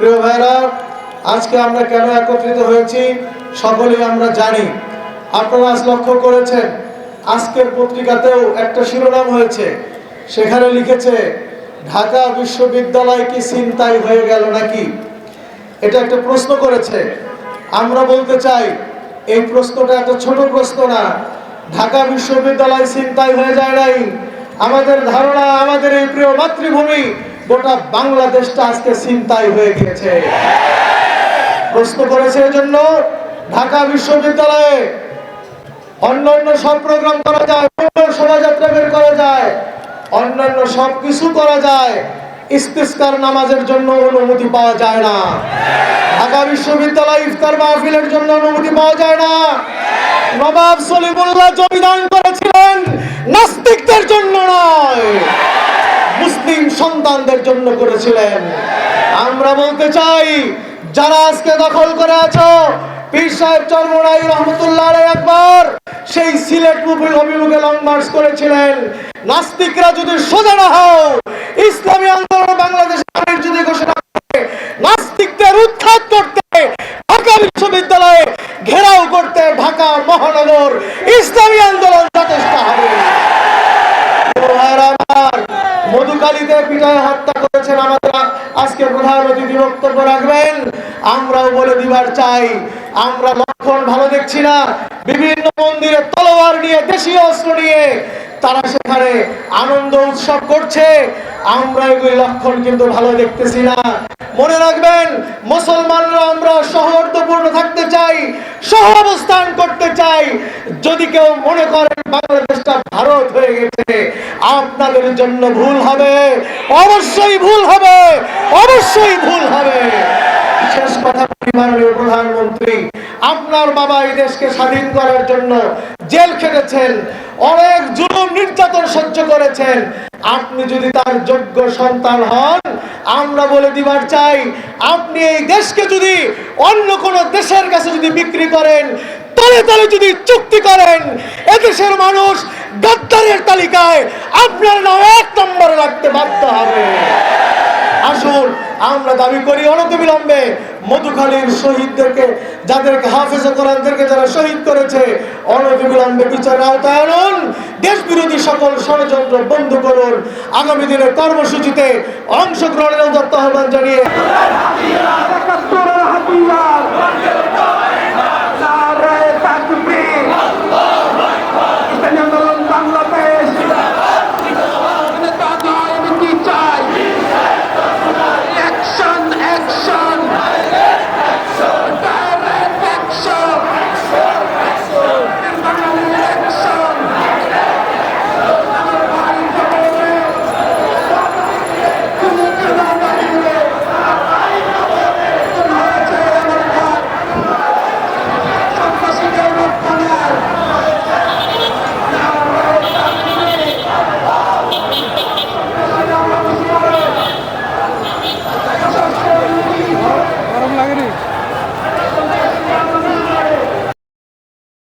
প্রিয় ভাইরা, আজকে আমরা কেন একত্রিত হয়েছি সকলেই আমরা জানি। আপনারা আজ লক্ষ্য করেছেন, আজকের পত্রিকাতেও একটা শিরোনাম হয়েছে। সেখানে লিখেছে, ঢাকা বিশ্ববিদ্যালয় কি চিন্তাই হয়ে গেল নাকি? এটা একটা প্রশ্ন করেছে। আমরা বলতে চাই, এই প্রশ্নটা একটা ছোট প্রশ্ন না। ঢাকা বিশ্ববিদ্যালয় চিন্তাই হয়ে যায় নাই। আমাদের ধারণা, আমাদের এই প্রিয় মাতৃভূমি গোটা বাংলাদেশটা আজকে চিন্তাই হয়ে গিয়েছে। প্রশ্ন করেছে এজন্য ঢাকা বিশ্ববিদ্যালয়ে অন্যান্য সব প্রোগ্রাম করা যায় শোভাযাত্রা বের করা যায়, অন্যান্য সব কিছু করা যায়, ইস্তিস্কার নামাজের জন্য অনুমতি পাওয়া যায় না। ঢাকা বিশ্ববিদ্যালয় ইফতার মাহফিলের জন্য অনুমতি পাওয়া যায় না। নবাব সলিমুল্লাহ জমিদান করেছিলেন নাস্তিকদের জন্য নয় মুসলিম সন্তানদের জন্য করেছিলেন। আমরা বলতে চাই, যারা আজকে দখল করে আছো, পীর সাহেব চরমরাই রহমতুল্লাহ একবার সেই সিলেট মুভির অভিমুখে লং মার্চ করেছিলেন। নাস্তিকরা যদি সোজা না হও, ইসলামী আন্দোলন বাংলাদেশ যদি ঘোষণা করে, নাস্তিকদের উৎখাত করতে, ঢাকা বিশ্ববিদ্যালয়ে ঘেরাও করতে ঢাকা মহানগর ইসলামী আন্দোলন যথেষ্ট হবে ভাইয়েরা আমার, মধুকালীতে হত্যা করেছেন আমাদের আজকে প্রধান অতিথি বক্তব্য রাখবেন। আমরাও বলে দিবার চাই। আমরা লক্ষণ ভালো দেখছি না। বিভিন্ন মন্দিরে তলোয়ার নিয়ে, দেশীয় অস্ত্র নিয়ে তারা সেখানে আনন্দ উৎসব করছে। আমরা এগুলি লক্ষণ কিন্তু ভালো দেখতেছি না। মনে রাখবেন, মুসলমানরা আমরা সৌহার্দ্যপূর্ণ থাকতে চাই সহ অবস্থান করতে চাই। যদি কেউ মনে করেন, বাংলাদেশটা ভারত হয়ে গেছে আপনাদের জন্য ভুল হবে। অবশ্যই ভুল হবে। অবশ্যই ভুল হবে। শেষ কথা মাননীয় প্রধানমন্ত্রী, আপনার বাবা এই দেশকে স্বাধীন করার জন্য জেল খেটেছেন, অনেক জুলুম নির্যাতন সহ্য করেছেন। আপনি যদি তার যোগ্য সন্তান হন, আমরা বলে দিবার চাই, আপনি এই দেশকে যদি অন্য কোন দেশের কাছে যদি বিক্রি করেন তলে তলে যদি চুক্তি করেন, এদেশের মানুষ গাদ্দারের তালিকায় আপনার নাম এক নম্বরে রাখতে বাধ্য হবে। আসুন, আমরা দাবি করি অনতিবিলম্বে মধুখালীর শহীদদেরকে, যাদেরকে হাফেজে কোরআনদেরকে যারা শহীদ করেছে, অনতিবিলম্বে বিচারের আওতায় আনুন। দেশ বিরোধী সকল ষড়যন্ত্র বন্ধ করুন। আগামী দিনের কর্মসূচিতে অংশগ্রহণের উদাত্ত আহ্বান জানিয়ে